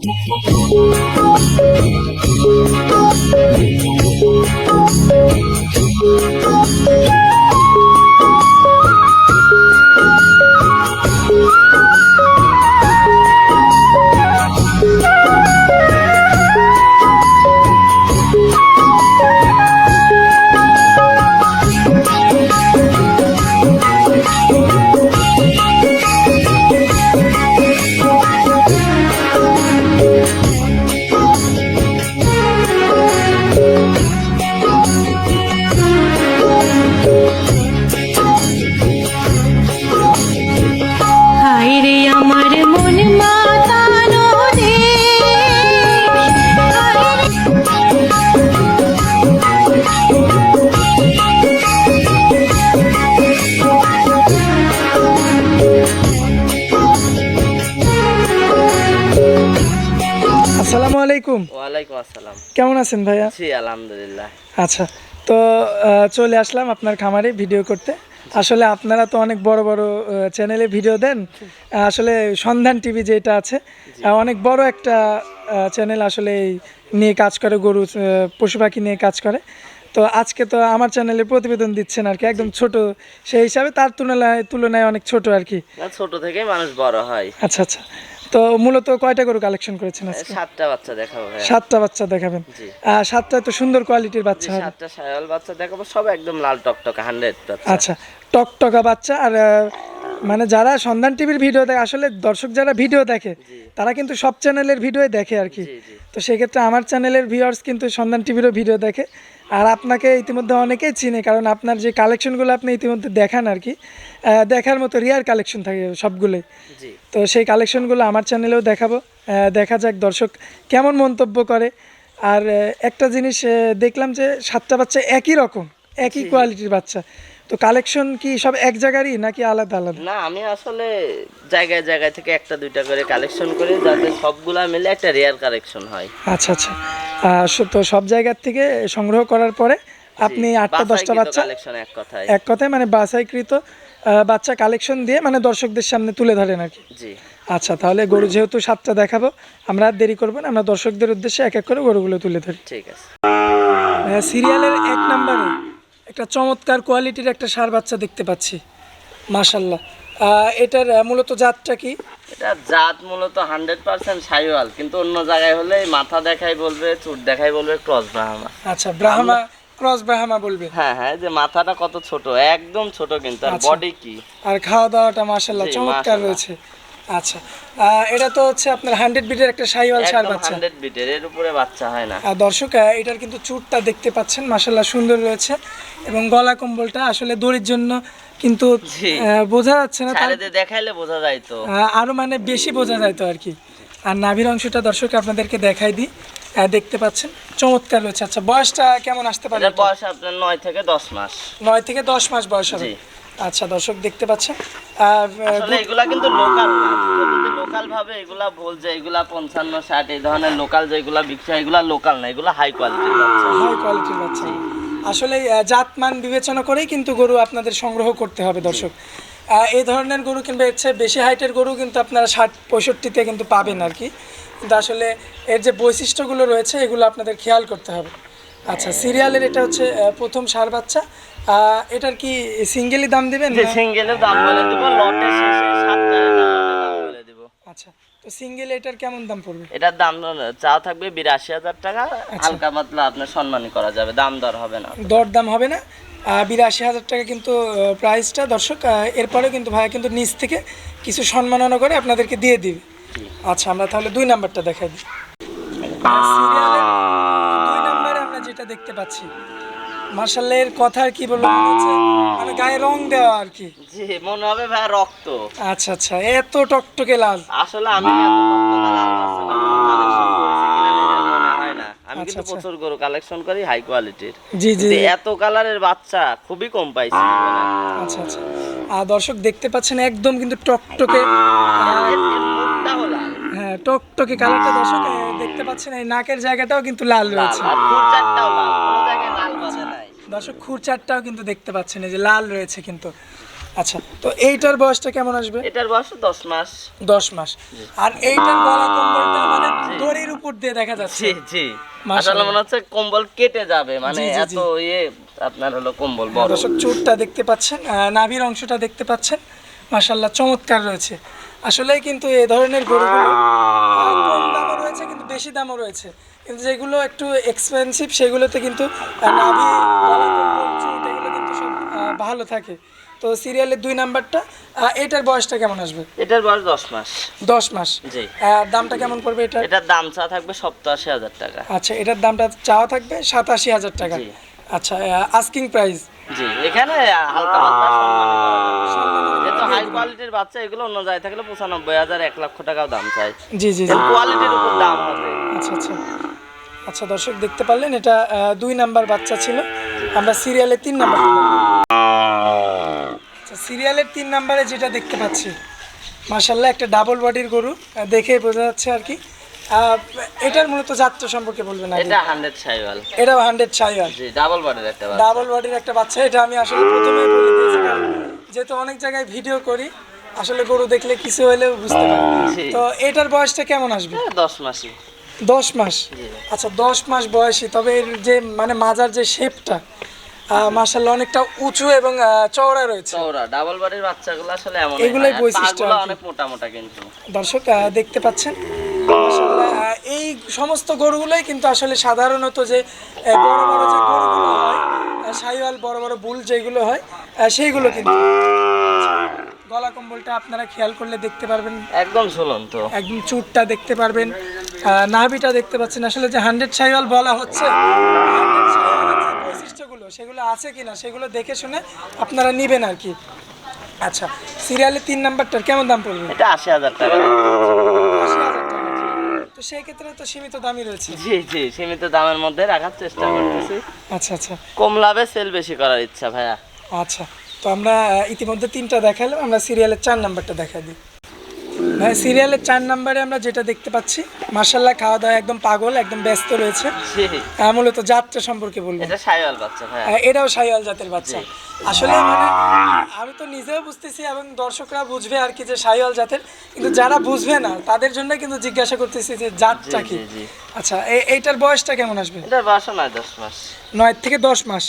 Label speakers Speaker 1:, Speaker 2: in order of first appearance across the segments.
Speaker 1: হায়
Speaker 2: আলাইকুম।
Speaker 3: ওয়ালাইকুম আসসালাম।
Speaker 2: কেমন আছেন ভাইয়া?
Speaker 3: জি আলহামদুলিল্লাহ।
Speaker 2: আচ্ছা তো চলে আসলাম আপনার খামারে ভিডিও করতে। আসলে আপনারা তো অনেক বড় বড় চ্যানেলে ভিডিও দেন। আসলে সন্ধান টিভি যেটা আছে অনেক বড় একটা চ্যানেল আসলে নিয়ে কাজ করে গরু পশু পাখি নিয়ে কাজ করে। তো আজকে তো আমার চ্যানেলে প্রতিবেদন দিচ্ছেন আর কি একদম ছোট। সেই হিসাবে তার তুলনায় তুলনায় অনেক ছোট আর কি।
Speaker 3: ছোট থেকেই মানুষ বড় হয়।
Speaker 2: আচ্ছা আচ্ছা। তো মূলত কয়টা গরু কালেকশন করেছেন আজকে?
Speaker 3: সাতটা বাচ্চা দেখাবো ভাই
Speaker 2: সাতটা বাচ্চা দেখাবেন। আহ, সাতটা তো সুন্দর কোয়ালিটির বাচ্চা হবে।
Speaker 3: সাতটা সায়াল বাচ্চা দেখাবো সব একদম লাল টকটকে হান্ড্রেড
Speaker 2: আচ্ছা টকটকা বাচ্চা আর মানে যারা সন্ধান টিভির ভিডিও দেখে আসলে দর্শক যারা ভিডিও দেখে তারা কিন্তু সব চ্যানেলের ভিডিও দেখে আর কি। তো সেক্ষেত্রে আমার চ্যানেলের ভিউয়ার্স কিন্তু সন্ধান টিভিরও ভিডিও দেখে। আর আপনাকে ইতিমধ্যে অনেকেই চিনে কারণ আপনার যে কালেকশনগুলো আপনি ইতিমধ্যে দেখান আর কি দেখার মতো রিয়ার কালেকশন থাকে সবগুলোই। তো সেই কালেকশনগুলো আমার চ্যানেলেও দেখাবো। দেখা যাক দর্শক কেমন মন্তব্য করে। আর একটা জিনিস দেখলাম যে সাতটা বাচ্চা একই রকম একই কোয়ালিটির বাচ্চা। তো কালেকশন কি সব এক জায়গারই নাকি আলাদা আলাদা?
Speaker 3: না আমি আসলে জায়গায় জায়গায় থেকে একটা দুইটা করে কালেকশন করি যাতে সবগুলা মিলে একটা রেয়ার কালেকশন হয়।
Speaker 2: আচ্ছা আচ্ছা। তো সব জায়গার থেকে সংগ্রহ করার পরে আপনি আটটা দশটা বাচ্চা?
Speaker 3: কালেকশন এক কথায়।
Speaker 2: এক কথায় মানে বাছাইকৃত বাচ্চা কালেকশন দিয়ে মানে দর্শকদের সামনে তুলে ধরেন আর কি?
Speaker 3: জি।
Speaker 2: আচ্ছা তাহলে গরু যেহেতু সাতটা দেখাবো আমরা আর দেরি করব না আমরা দর্শকদের উদ্দেশ্যে এক এক করে গরুগুলো তুলে ধরি।
Speaker 3: ঠিক আছে।
Speaker 2: সিরিয়ালের এক নম্বরে একটা চমৎকার কোয়ালিটির একটা সার বাচ্চা দেখতে পাচ্ছি। মাশাল্লাহ এটার মূলত জাতটা কি?
Speaker 3: এটা জাত মূলত হান্ড্রেড পার্সেন্ট সাইওয়াল কিন্তু অন্য জায়গায় হলে মাথা দেখাই বলবে চুট দেখাই বলবে ক্রস ব্রাহ্মা
Speaker 2: আচ্ছা ব্রাহ্মা ক্রস ব্রাহ্মা বলবে?
Speaker 3: হ্যাঁ হ্যাঁ যে মাথাটা কত ছোট একদম ছোট কিন্তু আর
Speaker 2: আচ্ছা।
Speaker 3: বডি কি?
Speaker 2: আর খাওয়া দাওয়াটা মাশাল্লাহ চমৎকার রয়েছে। আচ্ছা। এটা তো হচ্ছে আপনার হান্ড্রেড বিটের একটা সাইওয়াল সার বাচ্চা।
Speaker 3: হান্ড্রেড বিটের এর উপরে বাচ্চা হয় না।
Speaker 2: আর দর্শক এটার কিন্তু চুটটা দেখতে পাচ্ছেন মাশাল্লাহ সুন্দর রয়েছে। এবং গলা কম্বলটা আসলে দড়ির জন্য কিন্তু বোঝা যাচ্ছে না
Speaker 3: দেখাইলে বোঝা যায় তো।
Speaker 2: আরও মানে বেশি বোঝা যায় তো আর কি। আর নাভির অংশটা দর্শক আপনাদেরকে দেখাই দিই। দেখতে পাচ্ছেন চমৎকার রয়েছে। আচ্ছা বয়সটা কেমন আসতে পারে
Speaker 3: বয়স আপনার নয় থেকে দশ মাস।
Speaker 2: নয় থেকে দশ মাস বয়স হবে। আচ্ছা দর্শক দেখতে পাচ্ছেন।
Speaker 3: আসলে এগুলা কিন্তু লোকাল না। যদি লোকাল ভাবে এগুলা ভুল যে এগুলা পঞ্চান্ন ষাট এই ধরনের লোকাল যেগুলা বিক্রি হয় এগুলা লোকাল না এগুলা হাই কোয়ালিটির বাচ্চা।
Speaker 2: হাই কোয়ালিটির বাচ্চা। আসলে জাতমান বিবেচনা করেই কিন্তু গরু আপনাদের সংগ্রহ করতে হবে দর্শক। এই ধরনের গরু কিংবা এর চেয়ে বেশি হাইটের গরু কিন্তু আপনারা ষাট পঁয়ষট্টিতে কিন্তু পাবেন আর কি। কিন্তু আসলে এর যে বৈশিষ্ট্যগুলো রয়েছে এগুলো আপনাদের খেয়াল করতে হবে। আচ্ছা সিরিয়ালের এটা হচ্ছে প্রথম সার বাচ্চা। এটার কি সিঙ্গেলই দাম দিবেন
Speaker 3: যে
Speaker 2: না?
Speaker 3: সিঙ্গেলের দাম বলে দিব লটের শেষে দাম বলে দিব
Speaker 2: আচ্ছা তো সিঙ্গেল এটার কেমন দাম পড়বে?
Speaker 3: এটার দাম চা থাকবে বিরাশি হাজার টাকা হালকা পাতলা আপনার সম্মানী করা যাবে দাম দর হবে না।
Speaker 2: দর দাম হবে না। বিরাশি হাজার টাকা কিন্তু প্রাইসটা দর্শক এরপরে কিন্তু ভাইয়া কিন্তু নিচ থেকে কিছু সম্মাননা করে আপনাদেরকে দিয়ে দিবে। আচ্ছা আমরা তাহলে দুই নাম্বারটা দেখাই দিই। দুই নাম্বারে আমরা যেটা দেখতে পাচ্ছি কথা আর কি বলব মানে গায়ে রং দেওয়া আর কি।
Speaker 3: জি মনে হবে ভাই রক্ত।
Speaker 2: আচ্ছা আচ্ছা এত টকটকে লাল।
Speaker 3: আসলে আমি। আমি
Speaker 2: আচ্ছা,
Speaker 3: কিন্তু
Speaker 2: আচ্ছা।
Speaker 3: প্রচুর গরু কালেকশন করি হাই কোয়ালিটির
Speaker 2: জি জি
Speaker 3: এত কালারের বাচ্চা খুবই কম পাইছি
Speaker 2: আচ্ছা আচ্ছা। আর দর্শক দেখতে পাচ্ছেন একদম কিন্তু টকটকে। হ্যাঁ টকটকে কালারটা দর্শক দেখতে পাচ্ছেন এই নাকের জায়গাটাও কিন্তু লাল রয়েছে।
Speaker 3: লাল।
Speaker 2: দর্শক খুরচারটাও কিন্তু দেখতে পাচ্ছেন এই যে লাল রয়েছে কিন্তু। আচ্ছা তো এইটার বয়সটা কেমন আসবে?
Speaker 3: এটার বয়স দশ মাস।
Speaker 2: দশ মাস। আর এইটার গলা কম্বলটা মানে
Speaker 3: জি
Speaker 2: উপর দিয়ে দেখা যাচ্ছে।
Speaker 3: জি জি।
Speaker 2: মাশাআল্লাহ।
Speaker 3: আসলে মনে হচ্ছে কম্বল কেটে যাবে মানে এত ইয়ে আপনার হলো কম্বল বড়।
Speaker 2: দর্শক চুটটা দেখতে পাচ্ছেন নাভির অংশটা দেখতে পাচ্ছেন। মাশাল্লাহ চমৎকার রয়েছে। আসলে কিন্তু এ ধরনের গরুগুলো কম দামও রয়েছে কিন্তু বেশি দামও রয়েছে। কিন্তু যেগুলো একটু এক্সপেন্সিভ সেগুলোতে কিন্তু এগুলো সব ভালো থাকে। তো সিরিয়ালের দুই নাম্বারটা এটার বয়সটা কেমন আসবে?
Speaker 3: এটার বয়স দশ মাস।
Speaker 2: দশ মাস?
Speaker 3: জি।
Speaker 2: দামটা কেমন পড়বে এটা
Speaker 3: এটার দাম চা থাকবে সপ্তাশি হাজার টাকা।
Speaker 2: আচ্ছা এটার দামটা চাওয়া থাকবে সাতাশি হাজার টাকা।
Speaker 3: জি।
Speaker 2: আচ্ছা আস্কিং প্রাইস
Speaker 3: জি এখানে হালকা হাই কোয়ালিটির বাচ্চা এগুলো অন্য জায়গায় থাকলে পঁচানব্বই হাজার এক লক্ষ টাকাও দাম চাই।
Speaker 2: জি জি জি।
Speaker 3: কোয়ালিটির উপর দাম হবে।
Speaker 2: আচ্ছা আচ্ছা। আচ্ছা দর্শক দেখতে পারলেন এটা দুই নাম্বার বাচ্চা ছিল। আমরা সিরিয়ালে তিন নাম্বার আচ্ছা সিরিয়ালের তিন নাম্বারে যেটা দেখতে পাচ্ছি মার্শাল্লাহ একটা ডাবল বডির গরু দেখে বোঝা যাচ্ছে আর কি। এটার মূলত যাত্রা সম্পর্কে বলবেন
Speaker 3: এটা হান্ড্রেড সাইওয়াল।
Speaker 2: এটাও হান্ড্রেড ছাইওয়াল
Speaker 3: জি ডাবল বডির একটা বাচ্চা।
Speaker 2: ডাবল বডির একটা বাচ্চা এটা আমি আসলে প্রথমেই বলে দিয়েছি যেহেতু অনেক জায়গায় ভিডিও করি আসলে গরু দেখলে কিছু হলেও বুঝতে পারি। তো এটার বয়সটা কেমন আসবে?
Speaker 3: হ্যাঁ, দশ মাসই।
Speaker 2: দশ মাস। আচ্ছা দশ মাস বয়সী তবে এর যে মানে মাজার যে শেপটা মার্শাল্লাহ অনেকটা উঁচু এবং চওড়া রয়েছে।
Speaker 3: চৌড়া ডাবল বডির বাচ্চাগুলো আসলে এমন
Speaker 2: এগুলোই বৈশিষ্ট্য
Speaker 3: অনেক মোটা মোটা কিন্তু।
Speaker 2: দর্শক দেখতে পাচ্ছেন এই সমস্ত গরুগুলোই কিন্তু আসলে সাধারণত যে বড় বড় যে গরুগুলো হয় শাহিওয়াল বড় বড় বুল যেগুলো হয় সেইগুলো কিন্তু। গলা কম্বলটা আপনারা খেয়াল করলে দেখতে পারবেন।
Speaker 3: একদম ঝুলন্ত।
Speaker 2: একদম চুটটা দেখতে পারবেন। নাভিটা দেখতে পাচ্ছেন। আসলে যে হান্ড্রেড সাইওয়াল বলা হচ্ছে 100 সাইওয়ালের যে বৈশিষ্ট্যগুলো সেগুলো আছে কিনা সেগুলো দেখে শুনে আপনারা নেবেন আর কি। আচ্ছা সিরিয়ালের তিন নাম্বারটার কেমন দাম পড়বে?
Speaker 3: এটা আশি হাজার টাকা।
Speaker 2: তো সেই ক্ষেত্রে তো সীমিত দামই রয়েছে।
Speaker 3: জি জি সীমিত দামের মধ্যে রাখার চেষ্টা করতেছি।
Speaker 2: আচ্ছা আচ্ছা।
Speaker 3: কম লাভে সেল বেশি করার ইচ্ছা ভাইয়া।
Speaker 2: আচ্ছা। তো আমরা ইতিমধ্যে তিনটা দেখালাম আমরা সিরিয়ালের চার নাম্বারটা দেখা দিই। ভাই সিরিয়ালের চার নাম্বারে আমরা যেটা দেখতে পাচ্ছি মার্শাল্লাহ খাওয়া দাওয়া একদম পাগল একদম ব্যস্ত রয়েছে। মূলত যাত্রা সম্পর্কে বলব। এটাও সাইওয়াল জাতের বাচ্চা। আসলে মানে আমি তো নিজেও বুঝতেছি এবং দর্শকরা বুঝবে আর কি যে সাইওয়াল জাতের কিন্তু যারা বুঝবে না তাদের জন্য কিন্তু জিজ্ঞাসা করতেছি যে জাতটা কি। আচ্ছা এইটার বয়সটা কেমন আসবে?
Speaker 3: এটার বাসা নয় দশ মাস।
Speaker 2: নয় থেকে দশ মাস।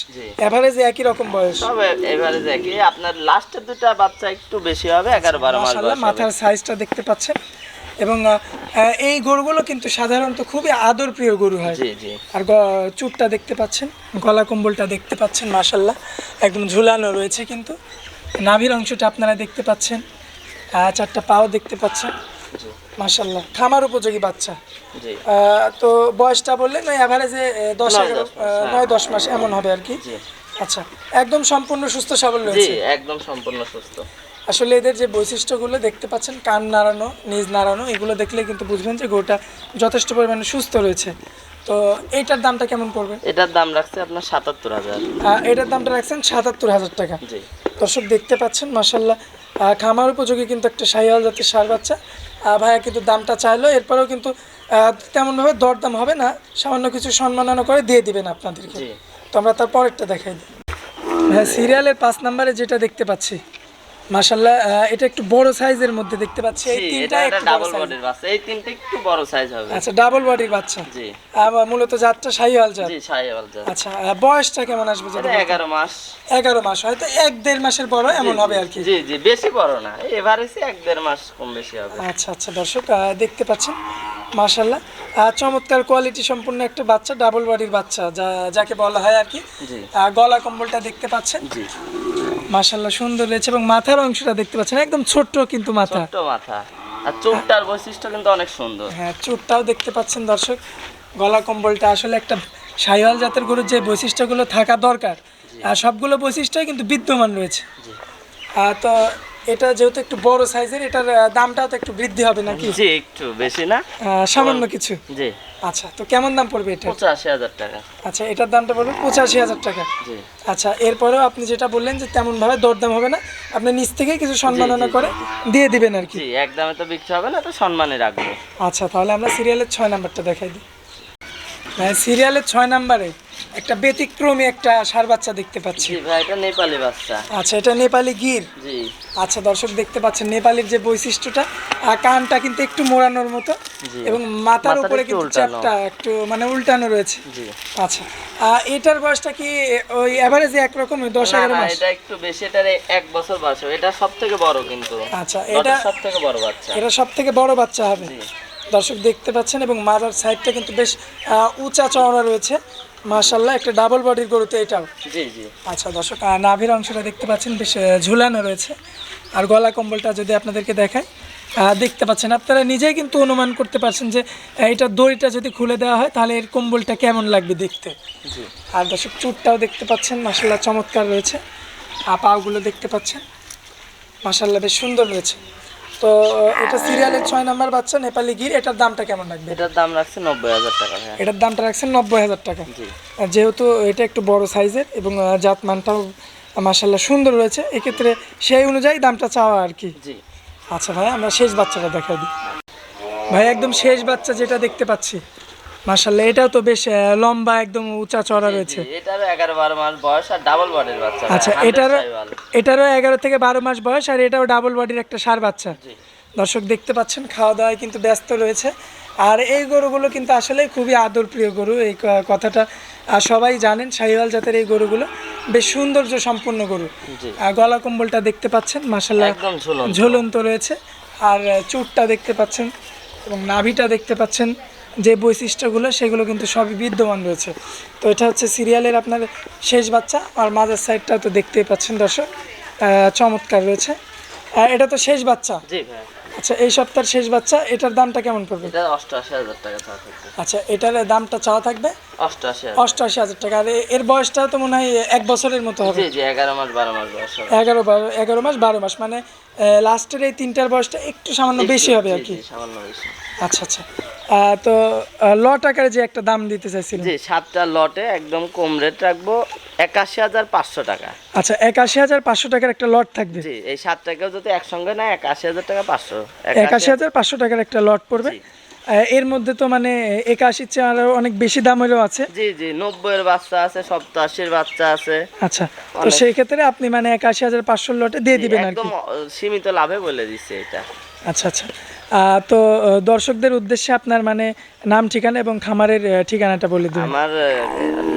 Speaker 2: এভারেজে একই রকম বয়স।
Speaker 3: তবে এভারেজ একই। আপনার লাস্টের দুটা বাচ্চা একটু বেশি হবে এগারো বারো মাস বয়স।
Speaker 2: মাথার সাইজটা দেখতে পাচ্ছেন। এবং এই গরুগুলো কিন্তু সাধারণত খুবই আদর প্রিয় গরু হয়। আর চুপটা দেখতে পাচ্ছেন গলা কম্বলটা দেখতে পাচ্ছেন মাশাল্লাহ একদম ঝুলানো রয়েছে কিন্তু। নাভির অংশটা আপনারা দেখতে পাচ্ছেন চারটা পাও দেখতে পাচ্ছেন
Speaker 3: জি।
Speaker 2: মাশাল্লাহ খামার উপযোগী বাচ্চা। তো বয়সটা বললেন ওই অ্যাভারেজে দশ এগারো
Speaker 3: মাস,
Speaker 2: নয় দশ মাস এমন হবে আর কি। আচ্ছা একদম সম্পূর্ণ সুস্থ সবল রয়েছে।
Speaker 3: একদম সম্পূর্ণ সুস্থ।
Speaker 2: আসলে এদের যে বৈশিষ্ট্যগুলো দেখতে পাচ্ছেন কান নাড়ানো নিজ নাড়ানো এগুলো দেখলে কিন্তু বুঝবেন যে গরুটা যথেষ্ট পরিমাণে সুস্থ রয়েছে। তো এইটার দামটা কেমন পড়বে?
Speaker 3: এটার দাম রাখছে আপনার সাতাত্তর হাজার।
Speaker 2: এটার দামটা রাখছেন সাতাত্তর হাজার টাকা। দর্শক দেখতে পাচ্ছেন মাসাল্লাহ খামার উপযোগী কিন্তু একটা শাহিওয়াল জাতের সার বাচ্চা। ভাইয়া কিন্তু দামটা চাইলো এরপরেও কিন্তু তেমনভাবে দরদাম হবে না সামান্য কিছু সম্মাননা করে দিয়ে দিবেন আপনাদেরকে। তো আমরা তার পরেরটা দেখাই দিই। হ্যাঁ সিরিয়ালের পাঁচ নম্বরে যেটা দেখতে পাচ্ছি মাসাল্লাহ এটা একটু বড় সাইজের মধ্যে দেখতে পাচ্ছি। এই তিনটা একটু
Speaker 3: ডাবল বডির বাচ্চা। এই তিনটে একটু বড় সাইজ হবে।
Speaker 2: আচ্ছা ডাবল বডির বাচ্চা।
Speaker 3: জি।
Speaker 2: আবার মূলত জাতটা শাহিওয়াল জাত।
Speaker 3: জি সাইওয়াল জাত।
Speaker 2: আচ্ছা বয়সটা কেমন আসবে
Speaker 3: এটা এগারো মাস।
Speaker 2: এগারো মাস হয়তো এক দেড় মাসের বড় এমন হবে আর কি।
Speaker 3: জি জি বেশি বড় না এভারেজে এক দেড় মাস কম বেশি হবে।
Speaker 2: আচ্ছা আচ্ছা দর্শক দেখতে পাচ্ছেন মাশাল্লাহ চমৎকার কোয়ালিটি সম্পূর্ণ একটা বাচ্চা ডাবল বডির বাচ্চা যা যাকে বলা হয় আর কি।
Speaker 3: জি।
Speaker 2: গলা কম্বলটা দেখতে পাচ্ছেন।
Speaker 3: জি।
Speaker 2: মাশাল্লাহ সুন্দর রয়েছে এবং মাথার অংশটা দেখতে পাচ্ছেন একদম ছোট্ট কিন্তু মাথা।
Speaker 3: ছোট্ট মাথা। আর চোখটার বৈশিষ্ট্য কিন্তু অনেক সুন্দর।
Speaker 2: হ্যাঁ চুটটাও দেখতে পাচ্ছেন দর্শক। গলা কম্বলটা আসলে একটা সাইওয়াল জাতের গরুর যে বৈশিষ্ট্যগুলো থাকা দরকার আর সবগুলো বৈশিষ্ট্যই কিন্তু বিদ্যমান রয়েছে। তো এটা যেহেতু একটু বড় সাইজের এটার দামটাও তো একটু বৃদ্ধি হবে নাকি?
Speaker 3: জি একটু বেশি না?
Speaker 2: সামান্য কিছু।
Speaker 3: জি।
Speaker 2: আচ্ছা তো কেমন দাম পড়বে এটা
Speaker 3: পঁচাশি হাজার টাকা।
Speaker 2: আচ্ছা এটার দামটা পড়বে পঁচাশি হাজার টাকা।
Speaker 3: জি।
Speaker 2: আচ্ছা এরপরেও আপনি যেটা বললেন যে তেমন তেমনভাবে দরদাম হবে না আপনি নিচ থেকে কিছু সম্মাননা করে দিয়ে দিবেন আর কি।
Speaker 3: জি একদমে তো বিক্রি হবে না তো সম্মানে রাখব।
Speaker 2: আচ্ছা তাহলে আমরা সিরিয়ালের ছয় নাম্বারটা দেখাই দিই। হ্যাঁ সিরিয়ালের ছয় নাম্বারে একটা ব্যতিক্রমী একটা সার বাচ্চা দেখতে পাচ্ছি।
Speaker 3: ভাই এটা নেপালি বাচ্চা।
Speaker 2: আচ্ছা এটা নেপালি গির?
Speaker 3: জি।
Speaker 2: আচ্ছা দর্শক দেখতে পাচ্ছেন নেপালের যে বৈশিষ্ট্যটা আর কানটা কিন্তু একটু মোড়ানোর মতো এবং মাথার উপরে কিন্তু। চ্যাপটা একটু মানে উল্টানো রয়েছে।
Speaker 3: জি।
Speaker 2: আচ্ছা আহ, এটার বয়সটা কি ওই এভারেজে একরকম দশ এগারো মাস?
Speaker 3: এটা একটু বেশি এটার এক বছর বয়স এটা সব থেকে বড় কিন্তু।
Speaker 2: আচ্ছা এটা
Speaker 3: সব থেকে বড় বাচ্চা।
Speaker 2: এটা সব থেকে বড় বাচ্চা হবে। দর্শক দেখতে পাচ্ছেন এবং মাথার সাইডটা কিন্তু বেশ উঁচা চওড়া রয়েছে। মাশাল্লাহ একটা ডাবল বডির গরুতে এটাও।
Speaker 3: জি জি।
Speaker 2: আচ্ছা দর্শক নাভির অংশটা দেখতে পাচ্ছেন বেশ ঝুলানো রয়েছে। আর গলা কম্বলটা যদি আপনাদেরকে দেখায় দেখতে পাচ্ছেন আপনারা নিজেই কিন্তু অনুমান করতে পারছেন যে এটা দড়িটা যদি খুলে দেওয়া হয় তাহলে এর কম্বলটা কেমন লাগবে দেখতে? আর দর্শক চুটটাও দেখতে পাচ্ছেন মাসাল্লাহ চমৎকার রয়েছে। আর পাগুলো দেখতে পাচ্ছেন। মাসাল্লাহ বেশ সুন্দর রয়েছে। তো এটা সিরিয়ালের ছয় নাম্বার বাচ্চা নেপালি গির এটার দামটা কেমন লাগবে?
Speaker 3: এটার দাম রাখছে নব্বই হাজার টাকা
Speaker 2: এটার দামটা রাখছে নব্বই হাজার টাকা। যেহেতু এটা একটু বড় সাইজের এবং জাত মানটাও মাসাল্লাহ সুন্দর রয়েছে এক্ষেত্রে সেই অনুযায়ী দামটা চাওয়া আর কি।
Speaker 3: জি।
Speaker 2: আচ্ছা ভাই আমরা শেষ বাচ্চাটা দেখা দিই। ভাই একদম শেষ বাচ্চা যেটা দেখতে পাচ্ছি মাসাল্লাহ এটাও তো বেশ লম্বা একদম উঁচা চড়া রয়েছে।
Speaker 3: এটারও এগারো বারো মাস বয়স আর ডাবল বডির বাচ্চা।
Speaker 2: আচ্ছা
Speaker 3: 100
Speaker 2: এটারও
Speaker 3: সাইওয়াল।
Speaker 2: এটারও এগারো থেকে বারো মাস বয়স আর এটাও ডাবল বডির একটা সার বাচ্চা। দর্শক দেখতে পাচ্ছেন খাওয়া দাওয়ায় কিন্তু ব্যস্ত রয়েছে। আর এই গরুগুলো কিন্তু আসলে খুবই আদর প্রিয় গরু এই কথাটা সবাই জানেন শাহিওয়াল জাতের এই গরুগুলো বেশ সৌন্দর্য সম্পূর্ণ গরু। আর গলা কম্বলটা দেখতে পাচ্ছেন মাসাল্লাহ
Speaker 3: একদম ঝুলন্ত
Speaker 2: রয়েছে। আর চুটটা দেখতে পাচ্ছেন এবং নাভিটা দেখতে পাচ্ছেন। যে বৈশিষ্ট্যগুলো সেগুলো কিন্তু সবই বিদ্যমান রয়েছে। তো এটা হচ্ছে সিরিয়ালের আপনার শেষ বাচ্চা আর মাজার সাইডটা তো দেখতেই পাচ্ছেন দর্শক চমৎকার রয়েছে। এটা তো শেষ বাচ্চা?
Speaker 3: জি ভাই।
Speaker 2: আচ্ছা এই সপ্তাহের শেষ বাচ্চা এটার দামটা কেমন পড়বে?
Speaker 3: এটা অষ্টআশি হাজার টাকা
Speaker 2: আচ্ছা এটার দামটা চাওয়া থাকবে?
Speaker 3: অষ্টআশি হাজার।
Speaker 2: টাকা। আর এর বয়সটাও তো মনে হয় এক বছরের মতো হবে।
Speaker 3: এগারো মাস বারো মাস বয়স
Speaker 2: এগারো বারো এগারো মাস বারো মাস। মানে লাস্টের এই তিনটার বয়সটা একটু সামান্য বেশি হবে আর কি।
Speaker 3: সামান্য বেশি।
Speaker 2: আচ্ছা আচ্ছা। তো লট আকারে যে একটা দাম দিতে চাইছিলেন
Speaker 3: জি সাতটা লটে একদম কম রেট রাখব। একাশি হাজার পাঁচশো টাকা।
Speaker 2: আচ্ছা একাশি হাজার পাঁচশো টাকার একটা লট থাকবে।
Speaker 3: জি এই সাতটাকেও যদি একসঙ্গে নেয় একাশি হাজার টাকা পাঁচশো।
Speaker 2: একাশি হাজার পাঁচশো টাকার একটা লট পড়বে। এর মধ্যে তো মানে একাশি চেয়ে আরও অনেক বেশি দামেরও আছে।
Speaker 3: জি জি নব্বই এর বাচ্চা আছে সপ্তাশির বাচ্চা আছে।
Speaker 2: আচ্ছা তো সেই ক্ষেত্রে আপনি মানে একাশি হাজার পাঁচশো লটে দিয়ে দিবেন
Speaker 3: একদম সীমিত লাভে বলে দিচ্ছে এটা।
Speaker 2: আচ্ছা আচ্ছা। তো দর্শকদের উদ্দেশ্যে আপনার মানে নাম ঠিকানা এবং খামারের ঠিকানাটা বলে দিন
Speaker 3: আমার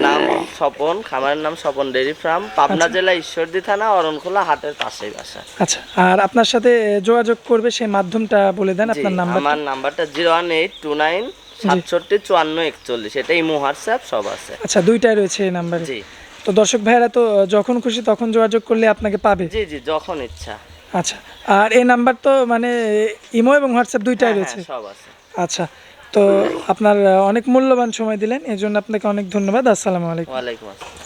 Speaker 3: নাম স্বপন খামারের নাম স্বপন ডেরি ফার্ম পাবনা জেলা ঈশ্বরদী থানা অরণখোলা হাটের পাশেই বাসা।
Speaker 2: আচ্ছা আর আপনার সাথে যোগাযোগ করবে সেই মাধ্যমটা বলে দেন আপনার নাম্বার
Speaker 3: আমার নাম্বারটা zero one eight two nine সাতষট্টি চুয়ান্ন একচল্লিশ এটা ইমো হোয়াটসঅ্যাপ সব আছে।
Speaker 2: আচ্ছা দুইটাই রয়েছে এই নাম্বারে।
Speaker 3: জি।
Speaker 2: তো দর্শক ভাইয়েরা তো যখন খুশি তখন যোগাযোগ করলে আপনাকে পাবে।
Speaker 3: জি জি যখন ইচ্ছা।
Speaker 2: আচ্ছা আর এই নাম্বার তো মানে ইমো এবং হোয়াটসঅ্যাপ দুইটাই
Speaker 3: হ্যাঁ,
Speaker 2: রয়েছে?
Speaker 3: হ্যাঁ, সব আছে।
Speaker 2: আচ্ছা তো আপনার অনেক মূল্যবান সময় দিলেন এই জন্য আপনাকে অনেক ধন্যবাদ আসসালামু আলাইকুম।
Speaker 3: ওয়ালাইকুম আসসালাম।